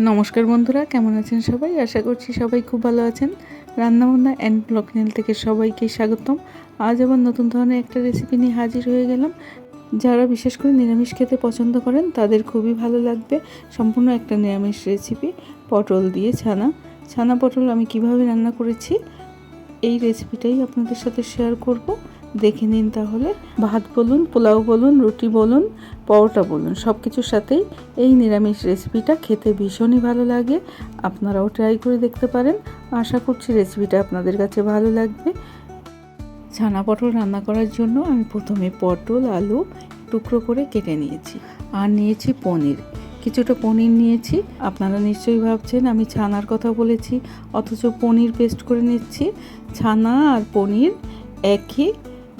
নমস্কার বন্ধুরা, কেমন আছেন সবাই? আশা করছি সবাই খুব ভালো আছেন। রান্নাবান্না অ্যান্ড ব্লক চ্যানেল থেকে সবাইকে স্বাগতম। আজ আবার নতুন ধরনের একটা রেসিপি নিয়ে হাজির হয়ে গেলাম। যারা বিশেষ করে নিরামিষ খেতে পছন্দ করেন, তাদের খুবই ভালো লাগবে। সম্পূর্ণ একটা নিরামিষ রেসিপি পটল দিয়ে ছানা। ছানা পটল আমি কীভাবে রান্না করেছি, এই রেসিপিটাই আপনাদের সাথে শেয়ার করব। দেখে নিন তাহলে। ভাত বলুন, পোলাও বলুন, রুটি বলুন, পরোটা বলুন সব কিছুর সাথেই এই নিরামিষ রেসিপিটা খেতে ভীষণই ভালো লাগে। আপনারাও ট্রাই করে দেখতে পারেন। আশা করছি রেসিপিটা আপনাদের কাছে ভালো লাগবে। ছানা পটল রান্না করার জন্য আমি প্রথমে পটল, আলু টুকরো করে কেটে নিয়েছি আর নিয়েছি পনির। কিছুটা পনির নিয়েছি। আপনারা নিশ্চয়ই ভাবছেন আমি ছানার কথা বলেছি, অথচ পনির পেস্ট করে নিচ্ছি। ছানা আর পনির একই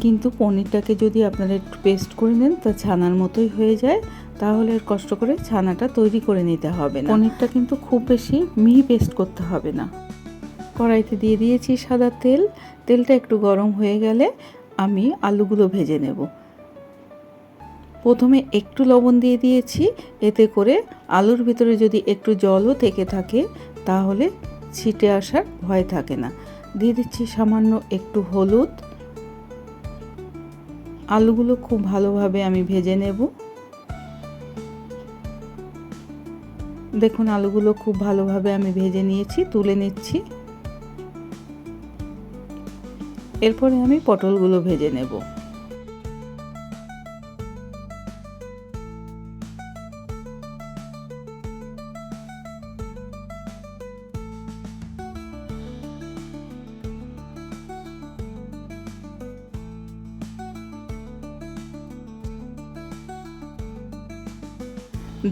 কিন্তু পনিরটাকে যদি আপনারা একটু পেস্ট করে নেন, তা ছানার মতোই হয়ে যায়। তাহলে আর কষ্ট করে ছানাটা তৈরি করে নিতে হবে না। পনিরটা কিন্তু খুব বেশি মিহি পেস্ট করতে হবে না। কড়াইতে দিয়ে দিয়েছি সাদা তেল। তেলটা একটু গরম হয়ে গেলে আমি আলুগুলো ভেজে নেব। প্রথমে একটু লবণ দিয়ে দিয়েছি। এতে করে আলুর ভিতরে যদি একটু জলও থেকে থাকে, তাহলে ছিটে আসার ভয় থাকে না। দিয়ে দিচ্ছি সামান্য একটু হলুদ। আলুগুলো খুব ভালোভাবে আমি ভেজে নেব। দেখুন, আলুগুলো খুব ভালোভাবে আমি ভেজে নিয়েছি, তুলে নিচ্ছি। এরপরে আমি পটলগুলো ভেজে নেব।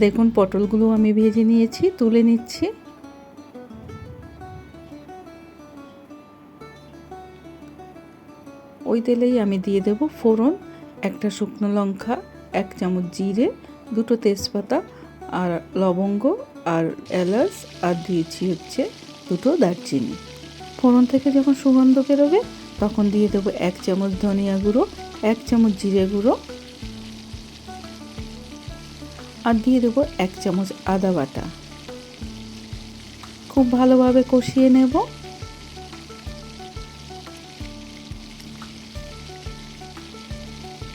দেখুন পটলগুলো আমি ভেজে নিয়েছি, তুলে নিচ্ছি। ওই তেলেই আমি দিয়ে দেব ফোড়ন, একটা শুকনো লঙ্কা, এক চামচ জিরে, দুটো তেজপাতা আর লবঙ্গ আর এলাচ আর দিয়েছি হচ্ছে দুটো দারচিনি। ফোড়ন থেকে যখন সুগন্ধ বেরোবে, তখন দিয়ে দেবো এক চামচ ধনিয়া গুঁড়ো, এক চামচ জিরে গুঁড়ো আর দিয়ে দেবো এক চামচ আদা বাটা। খুব ভালোভাবে কষিয়ে নেব।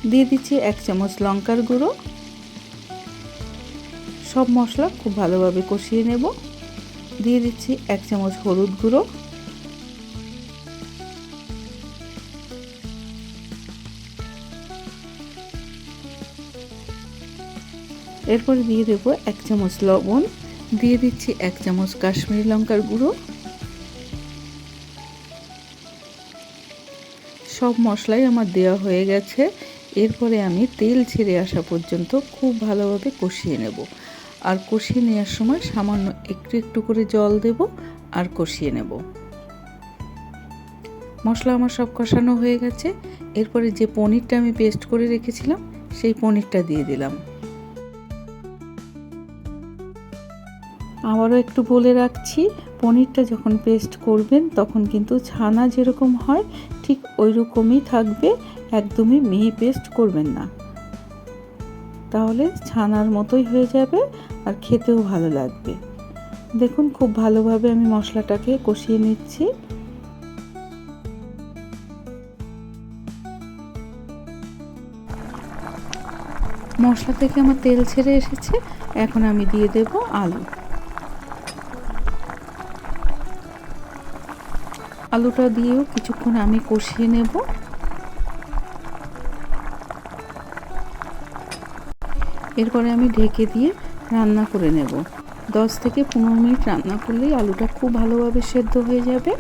দিয়ে দিচ্ছি এক চামচ লঙ্কার গুঁড়ো। সব মশলা খুব ভালোভাবে কষিয়ে নেব। দিয়ে দিচ্ছি এক চামচ হলুদ গুঁড়ো। এরপরে দিয়ে দেব এক চামচ লবণ, দিয়ে দিচ্ছি এক চামচ কাশ্মীরি লঙ্কার গুঁড়ো। সব মশলাই আমার দেওয়া হয়ে গেছে। এরপরে আমি তেল ছেড়ে আসা পর্যন্ত খুব ভালোভাবে কষিয়ে নেব। আর কষিয়ে নেওয়ার সময় সামান্য একটু একটু করে জল দেব আর কষিয়ে নেব। মশলা আমার সব কষানো হয়ে গেছে। এরপরে যে পনিরটা আমি পেস্ট করে রেখেছিলাম, সেই পনিরটা দিয়ে দিলাম। আবারও একটু বলে রাখছি, পনিরটা যখন পেস্ট করবেন তখন কিন্তু ছানা যেরকম হয় ঠিক ওই রকমই থাকবে, একদমই মিহি পেস্ট করবেন না। তাহলে ছানার মতোই হয়ে যাবে আর খেতেও ভালো লাগবে। দেখুন খুব ভালোভাবে আমি মশলাটাকে কষিয়ে নিচ্ছি। মশলা থেকে আমার তেল ছেড়ে এসেছে, এখন আমি দিয়ে দেব আলু। আলুটা দিয়েও কিছুক্ষণ আমি কষিয়ে নেব। এরপরে আমি ঢেকে দিয়ে রান্না করে নেব। দশ থেকে পনেরো মিনিট রান্না করলেই আলুটা খুব ভালোভাবে সেদ্ধ হয়ে যাবে।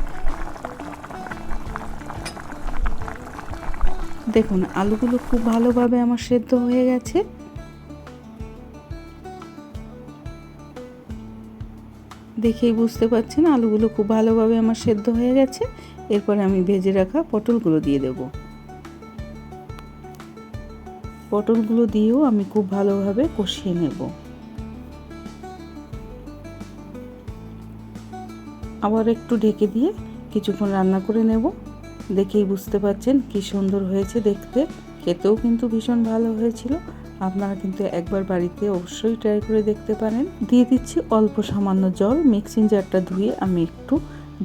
দেখুন, আলুগুলো খুব ভালোভাবে আমার সেদ্ধ হয়ে গেছে। দেখেই বুঝতে পারছেন আলুগুলো খুব ভালোভাবে আমার সেদ্ধ হয়ে গেছে। এরপরে আমি ভেজে রাখা পটলগুলো দিয়ে দেব। পটলগুলো দিয়েও আমি খুব ভালোভাবে কষিয়ে নেব। আবার একটু ঢেকে দিয়ে কিছুক্ষণ রান্না করে নেব। দেখেই বুঝতে পারছেন কি সুন্দর হয়েছে দেখতে। খেতেও কিন্তু ভীষণ ভালো হয়েছিল। আপনারা কিন্তু একবার বাড়িতে অবশ্যই ট্রাই করে দেখতে পারেন। দিয়ে দিচ্ছি অল্প সামান্য জল মিক্সিং জারটা ধুয়ে আমি একটু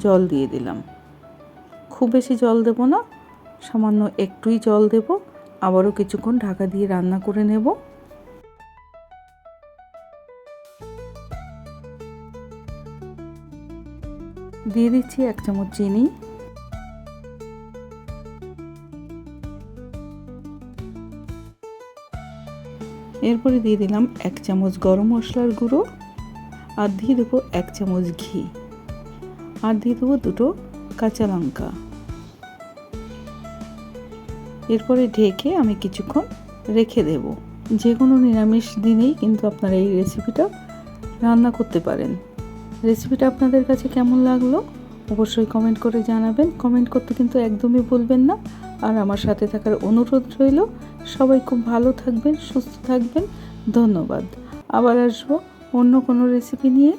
জল দিয়ে দিলাম। খুব বেশি জল দেব না, সামান্য একটুই জল দেব। আবারও কিছুক্ষণ ঢাকা দিয়ে রান্না করে নেব। দিয়ে দিচ্ছি এক চামচ চিনি। এরপরে দিয়ে দিলাম এক চামচ গরম মশলার গুঁড়ো আর দিয়ে দেবো এক চামচ ঘি। আর দিয়ে দেবো দুটো কাঁচা লঙ্কা। এরপরে ঢেকে আমি কিছুক্ষণ রেখে দেব। যে কোনো নিরামিষ দিনেই কিন্তু আপনারা এই রেসিপিটা রান্না করতে পারেন। রেসিপিটা আপনাদের কাছে কেমন লাগল অবশ্যই কমেন্ট করে জানাবেন। কমেন্ট করতে কিন্তু একদমই ভুলবেন না। আর আমার সাথে থাকার অনুরোধ রইল সবাই খুব ভালো থাকবেন সুস্থ থাকবেন। ধন্যবাদ। আবার আসব অন্য কোনো রেসিপি নিয়ে।